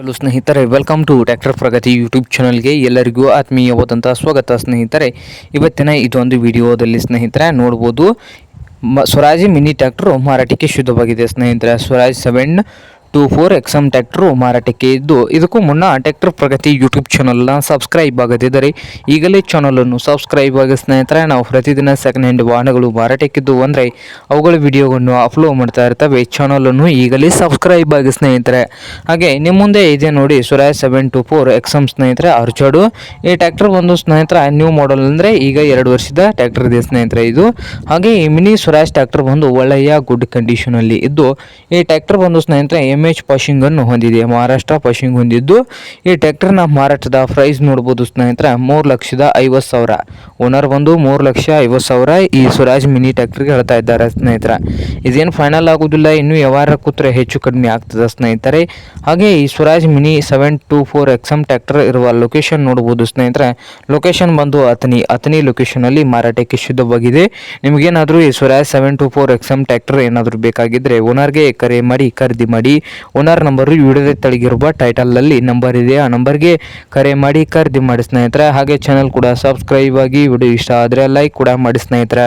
Hello ಸ್ನೇಹಿತರೆ welcome to tractor Pragati YouTube ಚಾನಲ್ಗೆ ಎಲ್ಲರಿಗೂ ಆತ್ಮೀಯವಾದಂಥ ಸ್ವಾಗತ ಸ್ನೇಹಿತರೆ. ಇವತ್ತಿನ ಇದೊಂದು ವಿಡಿಯೋದಲ್ಲಿ ಸ್ನೇಹಿತರೆ, ನೋಡ್ಬೋದು ಸ್ವರಾಜ್ ಮಿನಿ ಟ್ಯಾಕ್ಟರ್ ಮಾರಾಟಕ್ಕೆ ಶುದ್ಧವಾಗಿದೆ ಸ್ನೇಹಿತರೆ. Swaraj seven two four XM tractor ಮಾರಾಟಕ್ಕೆ ಇದ್ದು, ಇದಕ್ಕೂ ಮುನ್ನ ಟ್ಯಾಕ್ಟರ್ ಪ್ರಗತಿ ಯೂಟ್ಯೂಬ್ ಚಾನಲ್ನ ಸಬ್ಸ್ಕ್ರೈಬ್ ಆಗದಿದ್ದರೆ ಈಗಲೇ ಚಾನಲನ್ನು ಸಬ್ಸ್ಕ್ರೈಬ್ ಆಗಿ ಸ್ನೇಹಿತರೆ, ನಾವು ಪ್ರತಿದಿನ ಸೆಕೆಂಡ್ ಹ್ಯಾಂಡ್ ವಾಹನಗಳು ಮಾರಾಟಕ್ಕಿದ್ದು ಅಂದರೆ ಅವುಗಳ ವಿಡಿಯೋವನ್ನು ಅಪ್ಲೋಡ್ ಮಾಡ್ತಾ ಇರ್ತವೆ. ಚಾನಲನ್ನು ಈಗಲೇ ಸಬ್ಸ್ಕ್ರೈಬ್ ಆಗಿ ಸ್ನೇಹಿತರೆ. ಹಾಗೆ, ನಿಮ್ಮ ಮುಂದೆ ಇದೆ ನೋಡಿ Swaraj seven two four XM ಸ್ನೇಹಿತರೆ ಅರ್ಚಾಡು ಈ ಟ್ಯಾಕ್ಟರ್ ಒಂದು ಸ್ನೇಹಿತರ ನ್ಯೂ ಮಾಡೆಲ್ ಅಂದರೆ ಈಗ ಎರಡು ವರ್ಷದ ಟ್ಯಾಕ್ಟರ್ ಇದೆ ಸ್ನೇಹಿತರೆ ಇದು. ಹಾಗೆ, ಈ ಮಿನಿ ಸುರಾಯ್ ಟ್ಯಾಕ್ಟರ್ ಬಂದು ಒಳ್ಳೆಯ ಗುಡ್ ಕಂಡೀಷನಲ್ಲಿ ಇದ್ದು, ಈ ಟ್ಯಾಕ್ಟರ್ ಬಂದು ಸ್ನೇಹಿತರೆ ಎಂ ಎಚ್ ಪಾಶಿಂಗ್ ಅನ್ನು ಹೊಂದಿದೆ. ಮಹಾರಾಷ್ಟ್ರ ಪಾಶಿಂಗ್ ಹೊಂದಿದ್ದು, ಈ ನ ಮಾರಾಟದ ಪ್ರೈಸ್ ನೋಡ್ಬೋದು ಸ್ನೇಹಿತರೆ, ಮೂರು ಲಕ್ಷದ ಐವತ್ತು ಸಾವಿರ. ಓನರ್ ಬಂದು ಮೂರು ಲಕ್ಷ ಐವತ್ತು ಸಾವಿರ ಈ ಸ್ವರಾಜ್ ಮಿನಿ ಟ್ರ್ಯಾಕ್ಟರ್ಗೆ ಹೇಳ್ತಾ ಇದ್ದಾರೆ ಸ್ನೇಹಿತರ. ಇದೇನು ಫೈನಲ್ ಆಗೋದಿಲ್ಲ, ಇನ್ನೂ ವ್ಯವಹಾರ ಕೂತ್ರೆ ಹೆಚ್ಚು ಕಡಿಮೆ ಆಗ್ತದೆ ಸ್ನೇಹಿತರೆ. ಹಾಗೆ ಈ Swaraj mini seven two four XM tractor ಇರುವ ಲೊಕೇಶನ್ ನೋಡ್ಬೋದು ಸ್ನೇಹಿತರೆ. ಲೊಕೇಶನ್ ಬಂದು ಅತನಿ ಲೊಕೇಶನ್ ಲೊಕೇಶನಲ್ಲಿ ಮಾರಾಟಕ್ಕೆ ಶುದ್ಧವಾಗಿದೆ. ನಿಮಗೇನಾದರೂ ಈ Swaraj seven two four XM tractor ಏನಾದರೂ ಬೇಕಾಗಿದ್ದರೆ ಓನರ್ಗೆ ಕರೆ ಮಾಡಿ, ಖರೀದಿ ಮಾಡಿ ಓನರ್ ನಂಬರು ವಿಡಿಯೋದ ತೆಳಗಿರುವ ಟೈಟಲಲ್ಲಿ ನಂಬರ್ ಇದೆ. ಆ ನಂಬರ್ಗೆ ಕರೆ ಮಾಡಿ ಖರೀದಿ ಮಾಡಿ ಸ್ನೇಹಿತರೆ. ಹಾಗೆ ಚಾನಲ್ ಕೂಡ ಸಬ್ಸ್ಕ್ರೈಬ್ ಆಗಿ ವಿಡಿಯೋ ಇಷ್ಟ ಆದರೆ ಲೈಕ್ ಕೂಡ ಮಾಡಿ ಸ್ನೇಹಿತರೆ.